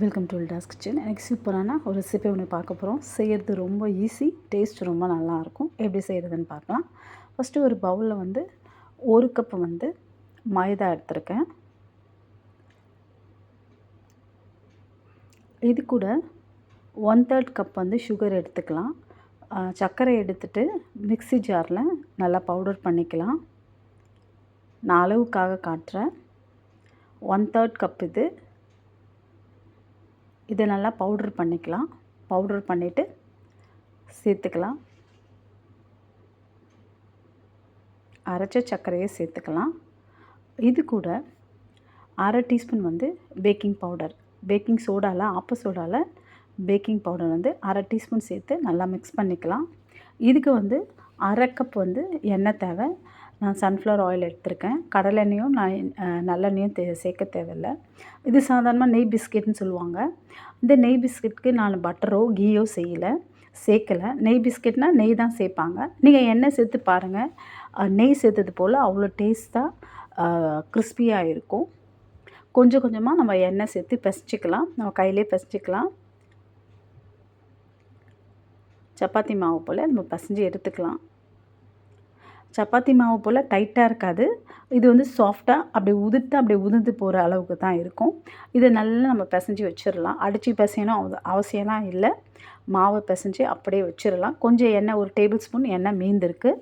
Welcome to toss kitchen எனக்கு சூப்பரான ஒரு ரெசிபி ஒன்று பார்க்க போகிறோம் செய்கிறது ரொம்ப ஈஸி டேஸ்ட் ரொம்ப நல்லாயிருக்கும். எப்படி செய்கிறதுன்னு பார்க்கலாம். ஃபஸ்ட்டு ஒரு பவுலில் வந்து ஒரு கப் வந்து மைதா எடுத்திருக்கேன். இது கூட ஒன் தேர்ட் கப் வந்து சுகர் எடுத்துக்கலாம். சர்க்கரை எடுத்துட்டு மிக்ஸி ஜாரில் நல்லா பவுடர் பண்ணிக்கலாம். நான் அளவுக்காக காட்டுறேன். ஒன் தேர்ட் கப் இது இதை நல்லா பவுடர் பண்ணிக்கலாம். பவுடர் பண்ணிவிட்டு சேர்த்துக்கலாம். அரைச்ச சர்க்கரையை சேர்த்துக்கலாம். இது கூட அரை டீஸ்பூன் வந்து பேக்கிங் பவுடர் பேக்கிங் சோடாவில் ஆப்ப சோடாவில் பேக்கிங் பவுடர் வந்து அரை டீஸ்பூன் சேர்த்து நல்லா மிக்ஸ் பண்ணிக்கலாம். இதுக்கு வந்து அரை கப் வந்து எண்ணெய் தேவை. நான் சன்ஃப்ளவர் ஆயில் எடுத்திருக்கேன். கடலெண்ணெயும் நான் நல்லெண்ணையும் நல்லெண்ணெயும் தே சேர்க்க தேவையில்லை. இது சாதாரணமாக நெய் பிஸ்கெட்னு சொல்லுவாங்க. இந்த நெய் பிஸ்கெட்டுக்கு நான் பட்டரோ கீயோ செய்யலை. சேர்க்கலை. நெய் பிஸ்கெட்னால் நெய் தான் சேர்ப்பாங்க. நீங்கள் எண்ணெய் சேர்த்து பாருங்கள் நெய் சேர்த்தது போல் அவ்வளோ டேஸ்ட்டாக கிறிஸ்பியாக இருக்கும். கொஞ்சம் கொஞ்சமாக நம்ம எண்ணெய் சேர்த்து பிசைச்சிக்கலாம் நம்ம கையிலே பிசைச்சிக்கலாம் சப்பாத்தி மாவு போல் நம்ம பிசைஞ்சு எடுத்துக்கலாம். சப்பாத்தி மாவு போல் டைட்டாக இருக்காது. இது வந்து சாஃப்டாக அப்படி உதிர்த்து அப்படி உதிர்ந்து போகிற அளவுக்கு தான் இருக்கும். இதை நல்லா நம்ம பிசைஞ்சு வச்சிடலாம் அடித்து பிசையணும் அவ- அவசியம்லாம் இல்லை. மாவை பிசைஞ்சு அப்படியே வச்சிடலாம் கொஞ்சம் எண்ணெய் ஒரு டேபிள் ஸ்பூன் எண்ணெய் மீந்திருக்கு.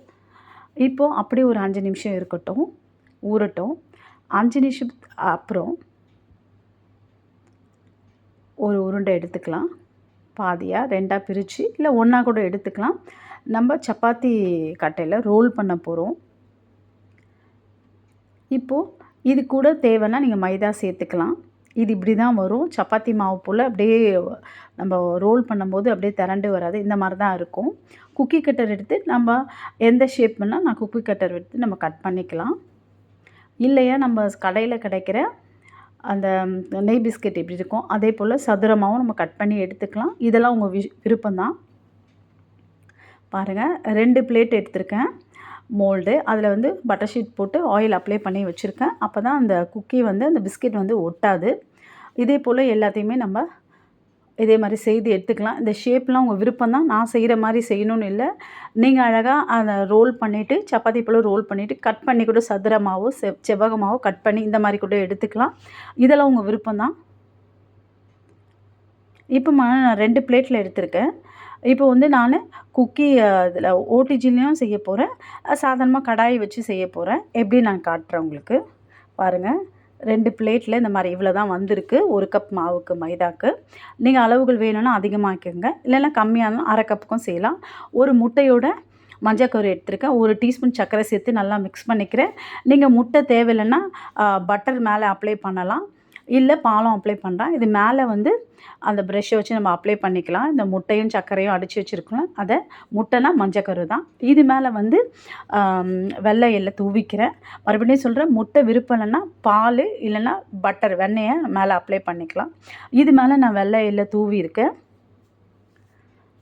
இப்போது அப்படியே ஒரு அஞ்சு நிமிஷம் இருக்கட்டும். ஊறட்டும். அஞ்சு நிமிஷம் அப்புறம் ஒரு உருண்டை எடுத்துக்கலாம். பாதியாக ரெண்டாக பிரித்து இல்லை ஒன்றா கூட எடுத்துக்கலாம். நம்ம சப்பாத்தி கட்டையில் ரோல் பண்ண போகிறோம் இப்போது இது கூட தேவைன்னா நீங்கள் மைதா சேர்த்துக்கலாம். இது இப்படி தான் வரும். சப்பாத்தி மாவு போல் அப்படியே நம்ம ரோல் பண்ணும்போது அப்படியே திரண்டு வராது. இந்த மாதிரி தான் இருக்கும். குக்கி கட்டர் எடுத்து நம்ம எந்த ஷேப் வேணால் நான் குக்கி கட்டர் எடுத்து நம்ம கட் பண்ணிக்கலாம். இல்லையா நம்ம கடையில் கிடைக்கிற அந்த நெய் பிஸ்கெட் எப்படி இருக்கும் அதே போல் சதுரமாகவும் நம்ம கட் பண்ணி எடுத்துக்கலாம். இதெல்லாம் உங்கள் வி விருப்பம்தான். பாருங்கள் ரெண்டு பிளேட் எடுத்திருக்கேன். மோல்டு அதில் வந்து பட்டர் ஷீட் போட்டு ஆயில் அப்ளை பண்ணி வச்சுருக்கேன். அப்போ தான் அந்த குக்கி வந்து அந்த பிஸ்கெட் வந்து ஒட்டாது. இதே போல் எல்லாத்தையுமே நம்ம இதே மாதிரி செய்து எடுத்துக்கலாம். இந்த ஷேப்லாம் உங்கள் விருப்பம் தான் நான் செய்கிற மாதிரி செய்யணும்னு இல்லை. நீங்கள் அழகாக அதை ரோல் பண்ணிவிட்டு சப்பாத்தி போல் ரோல் பண்ணிவிட்டு கட் பண்ணி கூட சதுரமாவோ செ செவ்வகமாவோ கட் பண்ணி இந்த மாதிரி கூட எடுத்துக்கலாம். இதெல்லாம் உங்கள் விருப்பம் தான் இப்போ நான் ரெண்டு பிளேட்டில் எடுத்திருக்கேன். இப்போ வந்து நான் குக்கி இதில் ஓடிஜிலையும் செய்ய போகிறேன் சாதாரணமாக கடாயை வச்சு செய்ய போகிறேன் எப்படி நான் காட்டுறேன் உங்களுக்கு? பாருங்கள் ரெண்டு பிளேட்டில் இந்த மாதிரி இவ்வளோ தான் வந்திருக்கு. ஒரு கப் மாவுக்கு மைதாக்கு. நீங்கள் அளவுகள் வேணும்னா அதிகமாக்கிக்கோங்க. இல்லைன்னா கம்மியானாலும் அரை கப்புக்கும் செய்யலாம். ஒரு முட்டையோட மஞ்சக்கரு எடுத்திருக்கேன். ஒரு டீஸ்பூன் சர்க்கரை சேர்த்து நல்லா மிக்ஸ் பண்ணிக்கிறேன். நீங்கள் முட்டை தேவையில்லைன்னா பட்டர் மேலே அப்ளை பண்ணலாம். இல்லை பாலம் அப்ளை பண்ணுறேன் இது மேலே வந்து அந்த ப்ரெஷ்ஷை வச்சு நம்ம அப்ளை பண்ணிக்கலாம். இந்த முட்டையும் சர்க்கரையும் அடித்து வச்சுருக்கலாம் அதை முட்டைனா மஞ்சக்கரு தான். இது மேலே வந்து வெள்ளை எள்ளை தூவிக்கிறேன் மறுபடியும் சொல்கிறேன் முட்டை விருப்பலைன்னா பால் இல்லைன்னா பட்டர் வெண்ணெயை மேலே அப்ளை பண்ணிக்கலாம். இது மேலே நான் வெள்ளை எள்ளை தூவி இருக்கேன்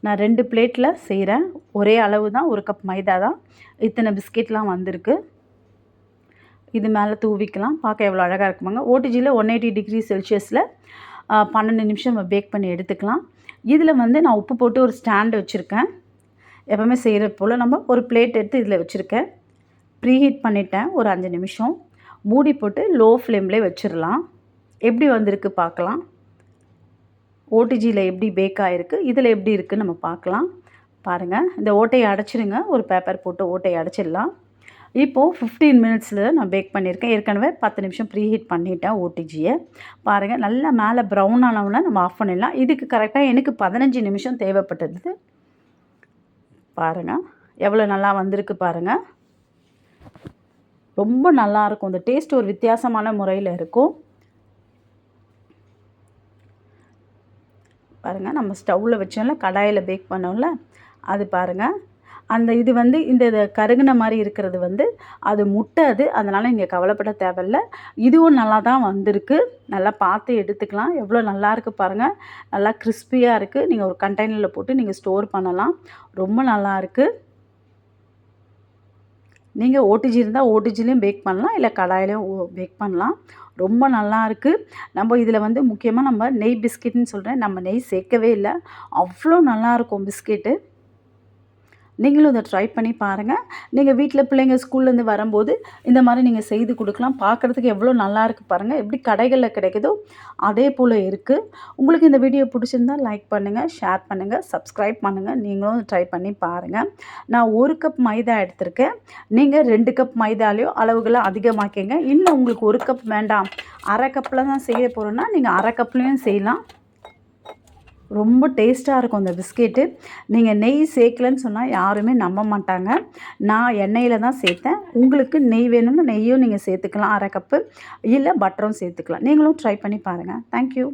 நான் ரெண்டு பிளேட்டில் செய்கிறேன் ஒரே அளவு தான் ஒரு கப் மைதா தான். இத்தனை பிஸ்கெட்லாம் வந்திருக்கு. இது மேலே தூவிக்கலாம். பார்க்க எவ்வளோ அழகாக இருக்குமாங்க. ஓடிஜியில் ஒன் எயிட்டி டிகிரி செல்சியஸில் பன்னெண்டு நிமிஷம் நம்ம பேக் பண்ணி எடுத்துக்கலாம். இதில் வந்து நான் உப்பு போட்டு ஒரு ஸ்டாண்டு வச்சுருக்கேன். எப்போவுமே செய்கிறது போல் நம்ம ஒரு பிளேட் எடுத்து இதில் வச்சுருக்கேன். ப்ரீஹீட் பண்ணிட்டேன் ஒரு அஞ்சு நிமிஷம். மூடி போட்டு லோ ஃப்ளேம்லேயே வச்சிடலாம் எப்படி வந்திருக்கு பார்க்கலாம். ஓடிஜியில் எப்படி பேக் ஆகிருக்கு இதில் எப்படி இருக்குதுன்னு நம்ம பார்க்கலாம். பாருங்கள் இந்த ஓட்டையை அடைச்சிடுங்க ஒரு பேப்பர் போட்டு ஓட்டையை அடைச்சிடலாம். இப்போது ஃபிஃப்டீன் மினிட்ஸில் நான் பேக் பண்ணியிருக்கேன். ஏற்கனவே பத்து நிமிஷம் ப்ரீஹீட் பண்ணிட்டேன் ஓடிஜியை பாருங்கள் நல்லா மேலே ப்ரௌன் ஆனவுடனே நம்ம ஆஃப் பண்ணிடலாம். இதுக்கு கரெக்டாக எனக்கு பதினஞ்சு நிமிஷம் தேவைப்பட்டது. பாருங்கள் எவ்வளோ நல்லா வந்திருக்கு பாருங்கள் ரொம்ப நல்லாயிருக்கும் இந்த டேஸ்ட் ஒரு வித்தியாசமான முறையில் இருக்கும். பாருங்கள் நம்ம ஸ்டவ்வில் வச்சோம்ல கடாயில் பேக் பண்ணோம்ல அது பாருங்கள் அந்த இது வந்து இந்த இது கருகுன மாதிரி இருக்கிறது வந்து அது முட்டை அது அதனால் இங்கே கவலைப்பட தேவையில்ல. இதுவும் நல்லா தான் வந்திருக்கு. நல்லா பார்த்து எடுத்துக்கலாம். எவ்வளோ நல்லா இருக்குது பாருங்கள் நல்லா கிறிஸ்பியாக இருக்குது நீங்கள் ஒரு கண்டெய்னரில் போட்டு நீங்கள் ஸ்டோர் பண்ணலாம். ரொம்ப நல்லா இருக்குது நீங்கள் ஓடிஜி இருந்தால் ஓடிஜிலையும் பேக் பண்ணலாம். இல்லை கடாயிலையும் பேக் பண்ணலாம். ரொம்ப நல்லா இருக்குது நம்ம இதில் வந்து முக்கியமாக நம்ம நெய் பிஸ்கெட்னு சொல்கிறேன் நம்ம நெய் சேர்க்கவே இல்லை. அவ்வளோ நல்லாயிருக்கும் பிஸ்கெட்டு நீங்களும் இதை ட்ரை பண்ணி பாருங்கள் நீங்கள் வீட்டில் பிள்ளைங்க ஸ்கூல்லேருந்து வரும்போது இந்த மாதிரி நீங்கள் செய்து கொடுக்கலாம். பார்க்குறதுக்கு எவ்வளோ நல்லா இருக்குது பாருங்கள் எப்படி கடைகளில் கிடைக்குதோ அதே போல் இருக்குது உங்களுக்கு இந்த வீடியோ பிடிச்சிருந்தா லைக் பண்ணுங்கள் ஷேர் பண்ணுங்கள் சப்ஸ்கிரைப் பண்ணுங்கள் நீங்களும் ட்ரை பண்ணி பாருங்கள் நான் ஒரு கப் மைதா எடுத்திருக்கேன். நீங்கள் ரெண்டு கப் மைதாலேயோ அளவுகளை அதிகமாக்கிங்க. இன்னும் உங்களுக்கு ஒரு கப் வேண்டாம். அரை கப்பில் தான் செய்ய போகிறோன்னா நீங்கள் அரை கப்லேயும் செய்யலாம். ரொம்ப டேஸ்ட்டாக இருக்கும் அந்த பிஸ்கெட்டு. நீங்கள் நெய் சேர்க்கலன்னு சொன்னால் யாருமே நம்ப மாட்டாங்க. நான் எண்ணெயில் தான் சேர்த்தேன் உங்களுக்கு நெய் வேணும்னு நெய்யும் நீங்கள் சேர்த்துக்கலாம் அரை கப்பு. இல்லை பட்டரும் சேர்த்துக்கலாம் நீங்களும் ட்ரை பண்ணி பாருங்கள் தேங்க்யூ